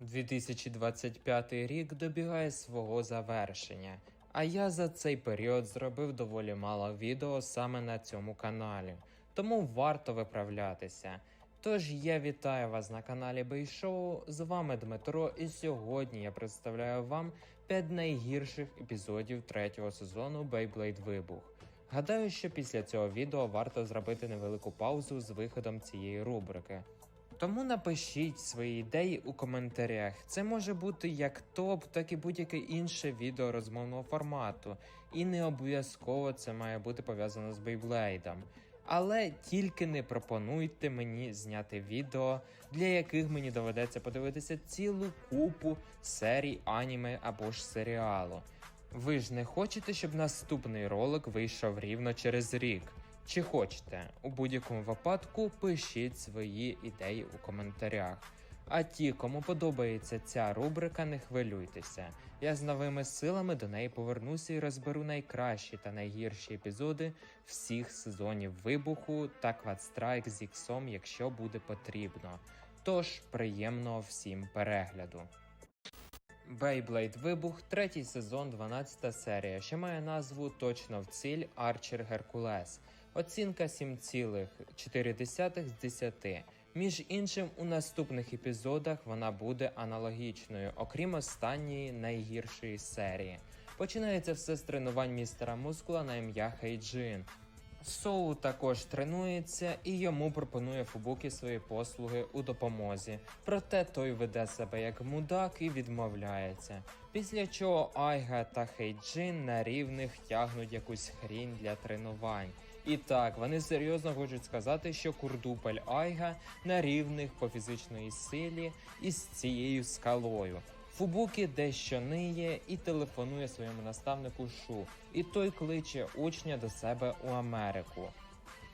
2025 рік добігає свого завершення, а я за цей період зробив доволі мало відео саме на цьому каналі, тому варто виправлятися. Тож я вітаю вас на каналі Бейшоу. З вами Дмитро, і сьогодні я представляю вам 5 найгірших епізодів третього сезону Beyblade Вибух. Гадаю, що після цього відео варто зробити невелику паузу з виходом цієї рубрики. Тому напишіть свої ідеї у коментарях. Це може бути як топ, так і будь-яке інше відео розмовного формату. І не обов'язково це має бути пов'язано з Бейблейдом. Але тільки не пропонуйте мені зняти відео, для яких мені доведеться подивитися цілу купу серій аніме або ж серіалу. Ви ж не хочете, щоб наступний ролик вийшов рівно через рік? Чи хочете? У будь-якому випадку пишіть свої ідеї у коментарях. А ті, кому подобається ця рубрика, не хвилюйтеся. Я з новими силами до неї повернуся і розберу найкращі та найгірші епізоди всіх сезонів вибуху та Квадстрайк з іксом, якщо буде потрібно. Тож приємного всім перегляду. Beyblade Вибух, третій сезон, 12 серія, що має назву точно в ціль Арчер Геркулес. Оцінка 7,4 з 10. Між іншим, у наступних епізодах вона буде аналогічною, окрім останньої найгіршої серії. Починається все з тренувань містера Мускула на ім'я Хейджин. Соу також тренується і йому пропонує Фубукі свої послуги у допомозі. Проте той веде себе як мудак і відмовляється. Після чого Айга та Хейджин на рівних тягнуть якусь хрінь для тренувань. І так, вони серйозно хочуть сказати, що курдупель Айга на рівних по фізичної силі із цією скалою. Фубукі дещо ниє і телефонує своєму наставнику Шу, і той кличе учня до себе у Америку.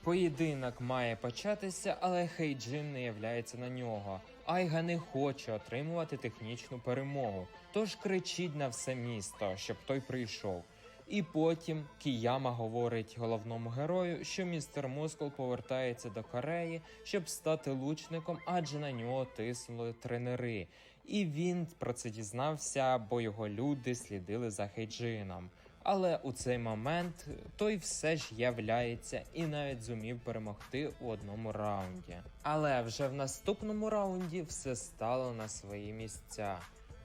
Поєдинок має початися, але Хейджин не являється на нього. Айга не хоче отримувати технічну перемогу, тож кричить на все місто, щоб той прийшов. І потім Кіяма говорить головному герою, що містер Мускул повертається до Кореї, щоб стати лучником, адже на нього тиснули тренери. І він про це дізнався, бо його люди слідили за Хейджином. Але у цей момент той все ж являється і навіть зумів перемогти у одному раунді. Але вже в наступному раунді все стало на свої місця.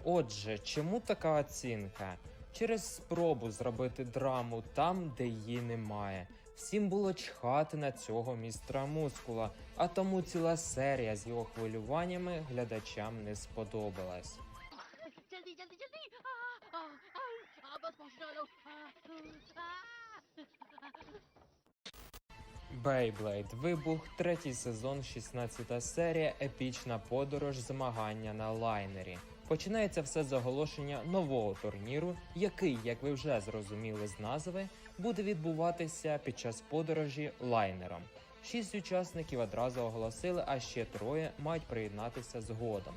Отже, чому така оцінка? через спробу зробити драму там, де її немає. Всім було чхати на цього містра мускула, а тому ціла серія з його хвилюваннями глядачам не сподобалась. Бейблейд вибух, третій сезон, 16 серія, епічна подорож змагання на лайнері. Починається все з оголошення нового турніру, який, як ви вже зрозуміли з назви, буде відбуватися під час подорожі лайнером. Шість учасників одразу оголосили, а ще троє мають приєднатися згодом.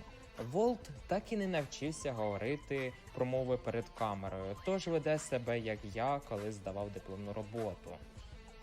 Волт так і не навчився говорити промови перед камерою, тож веде себе як я, коли здавав дипломну роботу.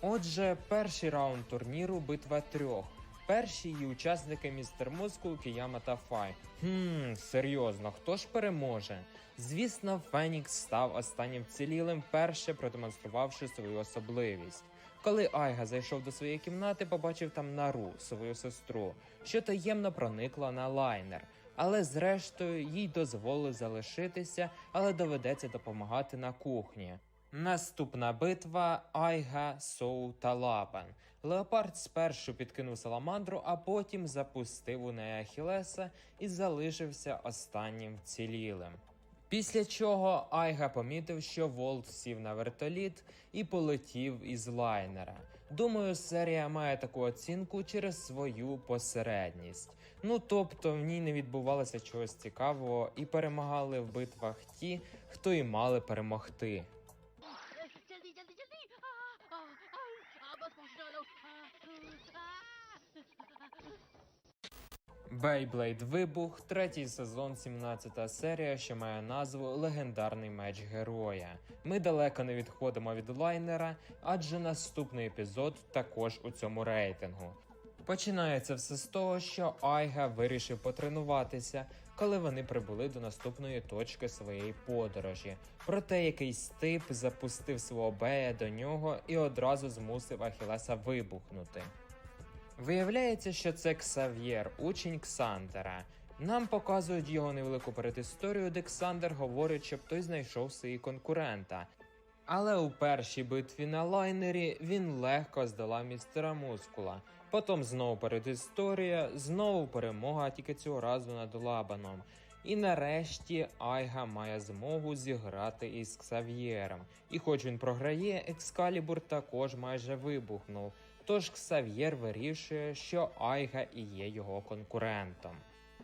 Отже, перший раунд турніру битва трьох. Перші її учасники містер Мускул, Кіяма та Фай. Хм, серйозно, хто ж переможе? Звісно, Фенікс став останнім вцілілим, перше продемонструвавши свою особливість. Коли Айга зайшов до своєї кімнати, побачив там Нару, свою сестру, що таємно проникла на лайнер. Але зрештою їй дозволили залишитися, але доведеться допомагати на кухні. Наступна битва Айга, Соу та Лапан. Леопард спершу підкинув саламандру, а потім запустив у неї Ахілеса і залишився останнім вцілілим. Після чого Айга помітив, що Волт сів на вертоліт і полетів із лайнера. Думаю, серія має таку оцінку через свою посередність. Ну тобто в ній не відбувалося чогось цікавого і перемагали в битвах ті, хто і мали перемогти. Beyblade Вибух, третій сезон, 17 серія, що має назву Легендарний меч героя. Ми далеко не відходимо від лайнера, адже наступний епізод також у цьому рейтингу. Починається все з того, що Айга вирішив потренуватися, коли вони прибули до наступної точки своєї подорожі. Проте якийсь тип запустив свого бея до нього і одразу змусив Ахілеса вибухнути. Виявляється, що це Ксав'єр, учень Ксандера. Нам показують його невелику передісторію, де Ксандер говорить, щоб той знайшов свої конкурента. Але у першій битві на лайнері він легко здолав містера Мускула. Потім знову передісторія, знову перемога, тільки цього разу над Лабаном. І нарешті Айга має змогу зіграти із Ксав'єром. І хоч він програє, Екскалібур також майже вибухнув. Тож Ксав'єр вирішує, що Айга і є його конкурентом.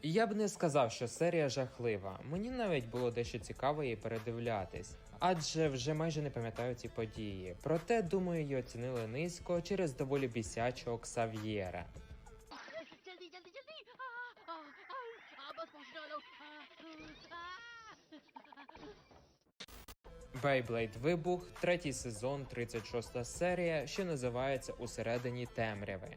Я б не сказав, що серія жахлива. Мені навіть було дещо цікаво її передивлятись, адже вже майже не пам'ятаю ці події. Проте, думаю, її оцінили низько через доволі бісячого Ксав'єра. Beyblade Вибух, третій сезон, 36 серія, що називається Усередині темряви.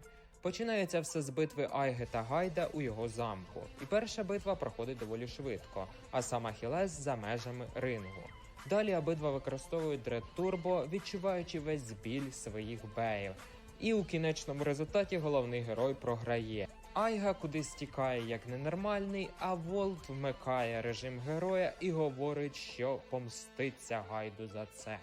Починається все з битви Айги та Гайда у його замку, і перша битва проходить доволі швидко, а сам Ахілес за межами рингу. Далі обидва використовують Дред Турбо, відчуваючи весь біль своїх беїв. І у кінечному результаті головний герой програє. Айга кудись тікає як ненормальний, а Волт вмикає режим героя і говорить, що помститься гайду за це.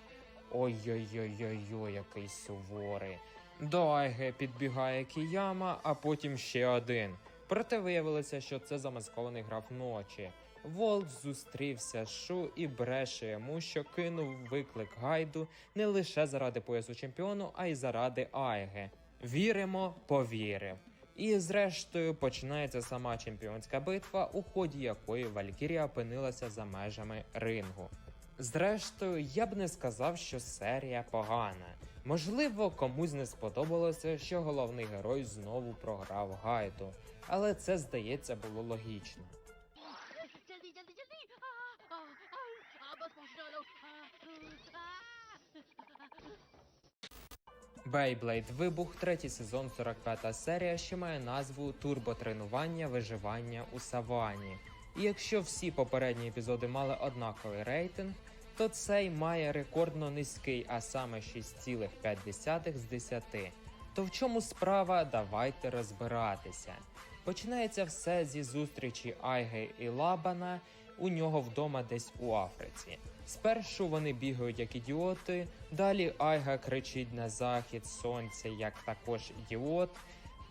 Ой-ой-ой-ой-ой, який суворий. До Айги підбігає Кіяма, а потім ще один. Проте виявилося, що це замаскований граф ночі. Волт зустрівся з Шу і бреше йому, що кинув виклик гайду не лише заради поясу чемпіону, а й заради Айги. Віримо, повірив. І зрештою починається сама чемпіонська битва, у ході якої Валькірія опинилася за межами рингу. Зрештою, я б не сказав, що серія погана. Можливо, комусь не сподобалося, що головний герой знову програв гайду, але це здається було логічно. Beyblade Вибух, третій сезон, 45 серія, що має назву Турботренування виживання у савані. І якщо всі попередні епізоди мали однаковий рейтинг, то цей має рекордно низький, а саме 6,5 з 10. То в чому справа? Давайте розбиратися. Починається все зі зустрічі Айги і Лабана у нього вдома десь у Африці. Спершу вони бігають як ідіоти, далі Айга кричить на захід сонця як також ідіот.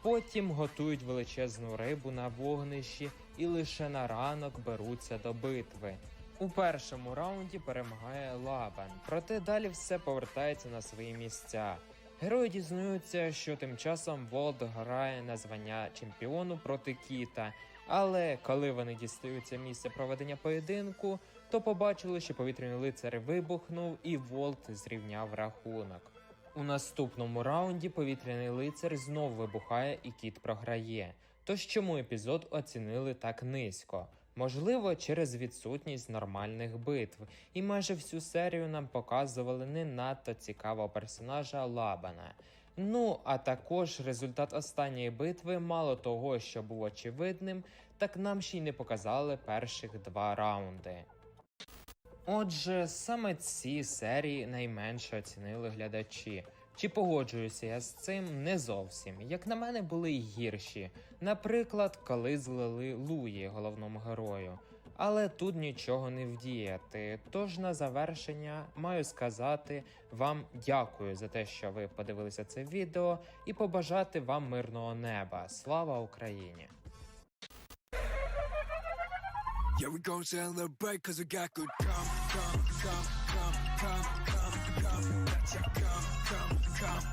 Потім готують величезну рибу на вогнищі і лише на ранок беруться до битви. У першому раунді перемагає Лабан, проте далі все повертається на свої місця. Герої дізнаються, що тим часом Волт грає на звання чемпіону проти Кіта. Але коли вони дістаються місця проведення поєдинку, то побачили, що повітряний лицар вибухнув і Волт зрівняв рахунок. У наступному раунді повітряний лицар знов вибухає і кіт програє. Тож чому епізод оцінили так низько? Можливо, через відсутність нормальних битв, і майже всю серію нам показували не надто цікавого персонажа Лабана. Ну а також результат останньої битви, мало того, що був очевидним, так нам ще й не показали перших два раунди. Отже, саме ці серії найменше оцінили глядачі. Чи погоджуюся я з цим не зовсім. Як на мене, були й гірші. Наприклад, коли злили Луї головному герою. Але тут нічого не вдіяти. Тож на завершення маю сказати вам дякую за те, що ви подивилися це відео, і побажати вам мирного неба. Слава Україні! Yeah, we gon' celebrate come.